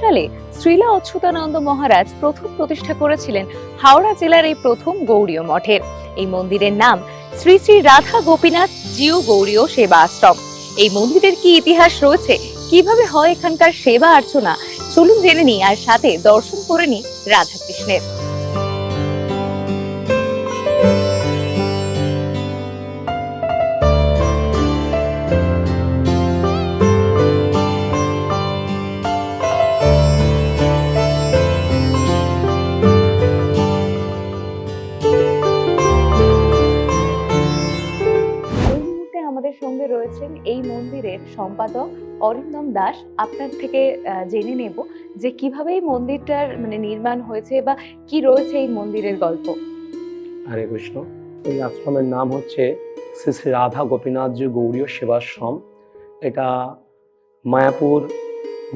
সালে শ্রীলা অচ্যুতানন্দ মহারাজ প্রথম প্রতিষ্ঠা করেছিলেন হাওড়া জেলার এই প্রথম গৌড়ীয় মঠের। এই মন্দিরের নাম শ্রী শ্রী রাধা গোপীনাথ জিও গৌড়ীয় সেবা আশ্রম। এই মন্দিরের কি ইতিহাস রয়েছে? কীভাবে হয় এখানকার সেবা অর্চনা চলুন জেনে নিই, আর সাথে দর্শন করে নিই রাধা সঙ্গে রয়েছেন। এই মন্দিরের সম্পাদক অরিন্দম দাস, আপনার থেকে জেনে নেব যে কীভাবে এই মন্দিরটার মানে নির্মাণ হয়েছে বা কি রয়েছে এই মন্দিরের গল্প। হরে কৃষ্ণ। এই আশ্রমের নাম হচ্ছে শ্রী শ্রী রাধা গোপীনাথজি গৌরীয় সেবাশ্রম। এটা মায়াপুর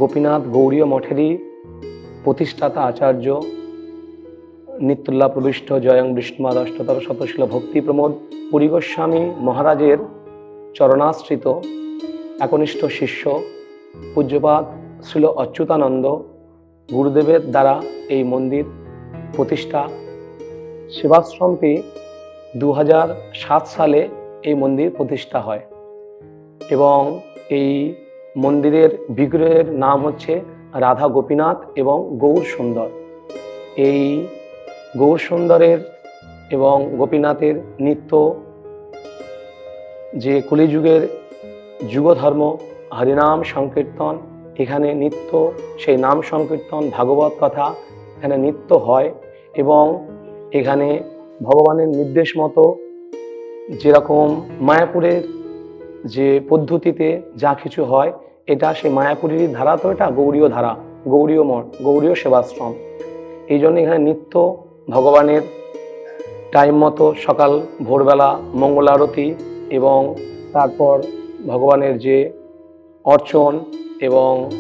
গোপীনাথ গৌরীয় মঠেরই প্রতিষ্ঠাতা আচার্য নিত্যুল্লাহ প্রবিষ্ট জয়ং বিষ্ণুমাদ অষ্টতর শতশীল ভক্তি প্রমোদ পুরী গোস্বামী মহারাজের চরণাশ্রিত, একনিষ্ঠ শিষ্য পূজ্যপাত শ্রীল অচ্যুতানন্দ, গুরুদেবের দ্বারা এই মন্দির প্রতিষ্ঠা। সেবাশ্রমটি দু সালে এই মন্দির প্রতিষ্ঠা হয় এবং এই মন্দিরের বিগ্রহের নাম হচ্ছে রাধা গোপীনাথ এবং গৌর সুন্দর। এই গৌর সুন্দরের এবং গোপীনাথের নিত্য যে কলিযুগের যুগধর্ম, হরিনাম সংকীর্তন, এখানে নিত্য, সেই নাম সংকীর্তন, ভাগবত কথা এখানে নিত্য হয় এবং এখানে ভগবানের নির্দেশ মতো যেরকম মায়াপুরের যে পদ্ধতিতে যা কিছু হয়, এটা সেই মায়াপুরেরই ধারা তো এটা? গৌরীয় ধারা, গৌরীয় মঠ, গৌরীয় সেবাশ্রম। এই জন্য এখানে নিত্য ভগবানের টাইম মতো সকাল, ভোরবেলা মঙ্গল আরতি এবং তারপর ভগবানের যে অর্চন এবং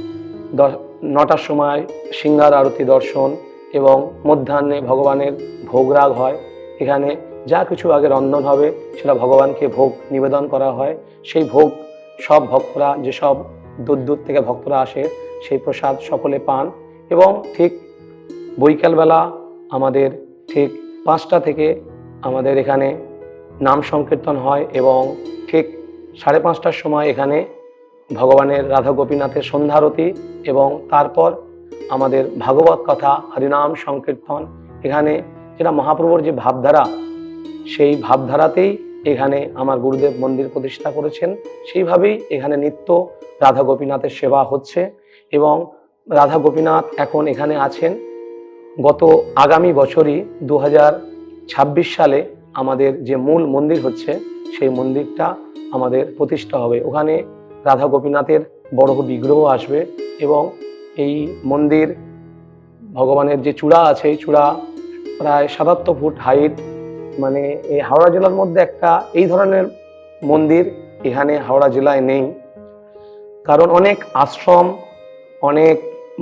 নটার সময় সিঙ্গার আরতি দর্শন এবং মধ্যাহ্নে ভগবানের ভোগরাগ হয়। এখানে যা কিছু আগে রন্ধন হবে, সেটা ভগবানকে ভোগ নিবেদন করা হয়। সেই ভোগ সব ভক্তরা যেসব দূর দূর থেকে ভক্তরা আসে, সেই প্রসাদ সকলে পান এবং ঠিক বৈকালবেলা আমাদের ঠিক পাঁচটা থেকে আমাদের এখানে নাম সংকীর্তন হয় এবং ঠিক সাড়ে পাঁচটার সময় এখানে ভগবানের রাধা গোপীনাথের সন্ধ্যারতি এবং তারপর আমাদের ভাগবত কথা, হরিনাম সংকীর্তন এখানে যেটা মহাপ্রভুর যে ভাবধারা, সেই ভাবধারাতেই এখানে আমার গুরুদেব মন্দির প্রতিষ্ঠা করেছেন। সেইভাবেই এখানে নিত্য রাধা গোপীনাথের সেবা হচ্ছে এবং রাধা গোপীনাথ এখন এখানে আছেন। গত আগামী বছরই দু হাজার ছাব্বিশ সালে আমাদের যে মূল মন্দির হচ্ছে, সেই মন্দিরটা আমাদের প্রতিষ্ঠা হবে। ওখানে রাধা গোপীনাথের বড় বিগ্রহ আসবে এবং এই মন্দির ভগবানের যে চূড়া আছে, এই চূড়া প্রায় সাতাত্তর ফুট হাইট মানে এই হাওড়া জেলার মধ্যে একটা এই ধরনের মন্দির এখানে হাওড়া জেলায় নেই। কারণ অনেক আশ্রম, অনেক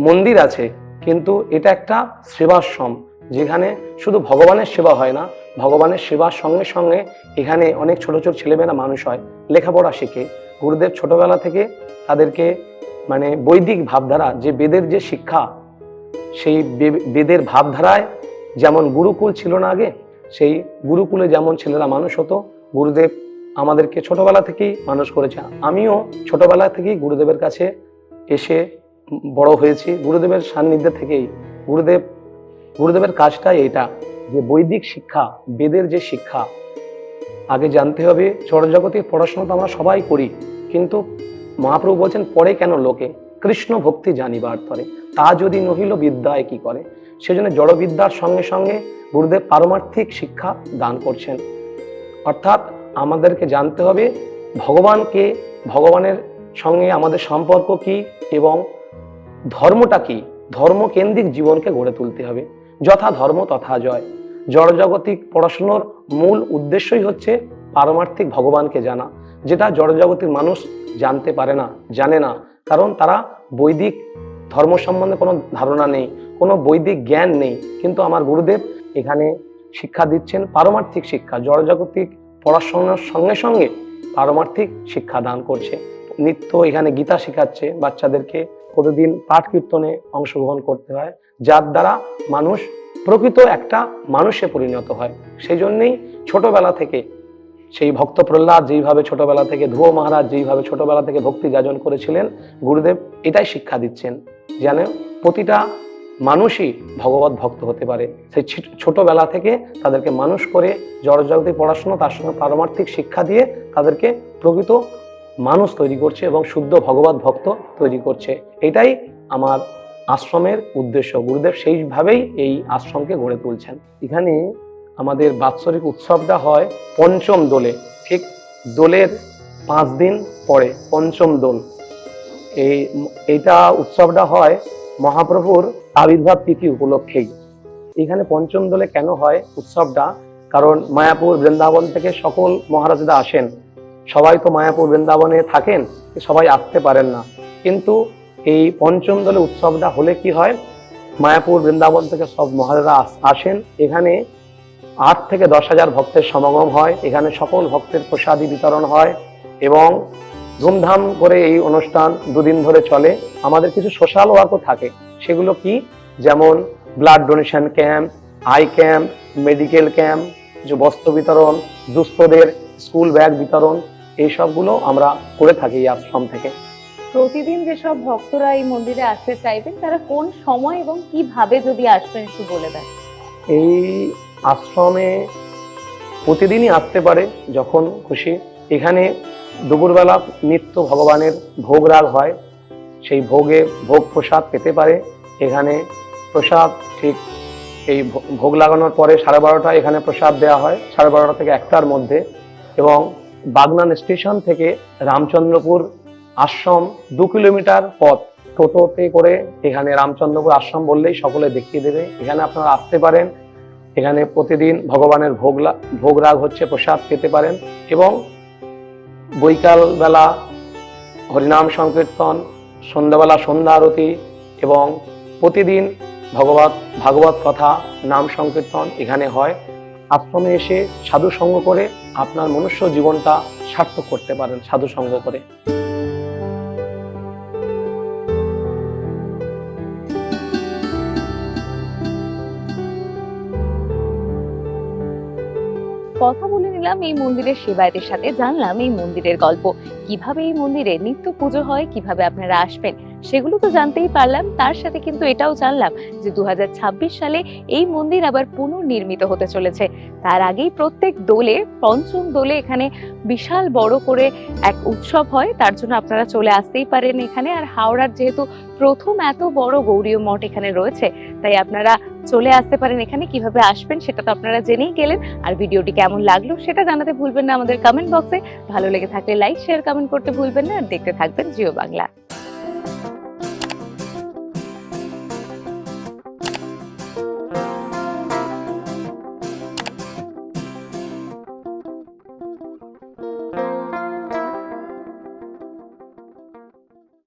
মন্দির আছে, কিন্তু এটা একটা সেবাশ্রম। যেখানে শুধু ভগবানের সেবা হয় না, ভগবানের সেবার সঙ্গে সঙ্গে এখানে অনেক ছোট ছোট ছেলেমেয়েরা মানুষ হয়, লেখাপড়া শিখে। গুরুদেব ছোটবেলা থেকে তাদেরকে মানে বৈদিক ভাবধারা, যে বেদের যে শিক্ষা, সেই বেদের ভাবধারায় যেমন গুরুকুল ছিল না আগে, সেই গুরুকুলে যেমন ছেলেরা মানুষ হতো, গুরুদেব আমাদেরকে ছোটবেলা থেকেই মানুষ করেছে। আমিও ছোটবেলা থেকেই গুরুদেবের কাছে এসে বড় হয়েছি। গুরুদেবের সান্নিধ্যে থেকেই। গুরুদেব গুরুদেবের কাজটাই এটা, যে বৈদিক শিক্ষা, বেদের যে শিক্ষা। আগে জানতে হবে জড়জগতে পড়াশোনা তো আমরা সবাই করি, কিন্তু মহাপ্রভু বলছেন পরে কেন লোকে? কৃষ্ণ ভক্তি জানিবার তরে। তা যদি নহিল বিদ্যায় কি করে? সেজন্য জড়বিদ্যার সঙ্গে সঙ্গে গুরুদেব পারমার্থিক শিক্ষা দান করছেন। অর্থাৎ আমাদেরকে জানতে হবে, ভগবানকে, ভগবানের সঙ্গে আমাদের সম্পর্ক কি এবং ধর্মটা কি? ধর্মকেন্দ্রিক জীবনকে গড়ে তুলতে হবে। যথা ধর্ম তথা জয়। জড়জাগতিক পড়াশুনোর মূল উদ্দেশ্যই হচ্ছে পারমার্থিক ভগবানকে জানা, যেটা জড়জগতের মানুষ জানতে পারে না, জানে না। কারণ তারা বৈদিক ধর্ম সম্বন্ধে কোনো ধারণা নেই, কোনো বৈদিক জ্ঞান নেই। কিন্তু আমার গুরুদেব এখানে শিক্ষা দিচ্ছেন পারমার্থিক শিক্ষা, জড়জাগতিক পড়াশোনার সঙ্গে সঙ্গে পারমার্থিক শিক্ষা দান করছে। নিত্য এখানে গীতা শেখাচ্ছে বাচ্চাদেরকে প্রতিদিন পাঠ কীর্তনে অংশগ্রহণ করতে হয়, যার দ্বারা মানুষ প্রকৃত একটা মানুষে পরিণত হয়। সেই জন্যেই ছোটবেলা থেকে সেই ভক্ত প্রহ্লাদ যেইভাবে ছোটবেলা থেকে, ধ্রুব মহারাজ যেইভাবে ছোটবেলা থেকে ভক্তি যাজন করেছিলেন, গুরুদেব এটাই শিক্ষা দিচ্ছেন যেন প্রতিটা মানুষই ভগবত ভক্ত হতে পারে। সেই ছোটবেলা থেকে তাদেরকে মানুষ করে জড়জগতি পড়াশোনা, তার সঙ্গে পারমার্থিক শিক্ষা দিয়ে তাদেরকে প্রকৃত মানুষ তৈরি করছে এবং শুদ্ধ ভগবত ভক্ত তৈরি করছে। এটাই আমার আশ্রমের উদ্দেশ্য। গুরুদেব সেইভাবেই এই আশ্রমকে গড়ে তুলছেন। এখানে আমাদের বাৎসরিক উৎসবটা হয় পঞ্চম দোলে। ঠিক দোলের পাঁচ দিন পরে পঞ্চম দোল। এই এইটা উৎসবটা হয় মহাপ্রভুর আবির্ভাব তিথি উপলক্ষেই। এখানে পঞ্চম দোলে কেন হয় উৎসবটা? কারণ মায়াপুর বৃন্দাবন থেকে সকল মহারাজরা আসেন। সবাই তো মায়াপুর বৃন্দাবনে থাকেন সবাই আসতে পারেন না। কিন্তু এই পঞ্চম দলে উৎসবটা হলে কি হয়? মায়াপুর বৃন্দাবন থেকে সব মহারাজরা আস- আসেন। এখানে আট থেকে দশ হাজার ভক্তের সমাগম হয়। এখানে সকল ভক্তের প্রসাদী বিতরণ হয় এবং ধুমধাম করে এই অনুষ্ঠান দুদিন ধরে চলে। আমাদের কিছু সোশ্যাল ওয়ার্কও থাকে। সেগুলো কি? যেমন blood donation camp eye camp medical camp বস্ত্র বিতরণ, দুস্থদের স্কুল ব্যাগ বিতরণ এই সবগুলো আমরা করে থাকি এই আশ্রম থেকে। প্রতিদিন যেসব ভক্তরা এই মন্দিরে আসতে চাইবেন তারা কোন সময় এবং কীভাবে যদি আসবেন একটু বলে দেন। এই আশ্রমে প্রতিদিনই আসতে পারে যখন খুশি। এখানে দুপুরবেলা নিত্য ভগবানের ভোগ রাগ হয় সেই ভোগে ভোগ প্রসাদ পেতে পারে। এখানে প্রসাদ ঠিক এই ভোগ লাগানোর পরে সাড়ে বারোটা এখানে প্রসাদ দেওয়া হয় সাড়ে বারোটা থেকে একটার মধ্যে। এবং বাগনান স্টেশন থেকে রামচন্দ্রপুর আশ্রম দু কিলোমিটার পথ টোটোতে করে এখানে রামচন্দ্রপুর আশ্রম বললেই সকলে দেখিয়ে দেবে। এখানে আপনারা আসতে পারেন। এখানে প্রতিদিন ভগবানের ভোগ ভোগ রাগ হচ্ছে, প্রসাদ পেতে পারেন এবং বৈকাল বেলা হরিনাম সংকীর্তন, সন্ধ্যাবেলা সন্ধ্যা আরতি এবং প্রতিদিন ভগবত ভাগবত কথা, নাম সংকীর্তন এখানে হয়। আশ্রমে এসে সাধু সঙ্গ করে আপনার মনুষ্য জীবনটা সার্থক করতে পারেন সাধু সঙ্গ করে। কথা বলে নিলাম এই মন্দিরের সেবায়তের সাথে, জানলাম এই মন্দিরের গল্প। কীভাবে এই মন্দিরে নিত্য পুজো হয়, কীভাবে আপনারা আসবেন সেগুলো তো জানতেই পারলাম। তার সাথে কিন্তু এটাও জানলাম যে দু হাজার ছাব্বিশ সালে এই মন্দির আবার পুনর্নির্মিত হতে চলেছে। তার আগেই প্রত্যেক দোলে, পঞ্চম দোলে এখানে বিশাল বড় করে এক উৎসব হয়। তার জন্য আপনারা চলে আসতেই পারেন এখানে। আর হাওড়ার যেহেতু প্রথম এত বড় গৌরীয় মঠ এখানে রয়েছে, তাই আপনারা চলে আসতে পারেন এখানে। কীভাবে আসবেন সেটা তো আপনারা জেনেই গেলেন। আর ভিডিওটি কেমন লাগল সেটা জানাতে ভুলবেন না আমাদের কমেন্ট বক্সে ভালো লেগে থাকলে লাইক শেয়ার কমেন্ট করতে ভুলবেন না। আর দেখতে থাকবেন জিও বাংলা।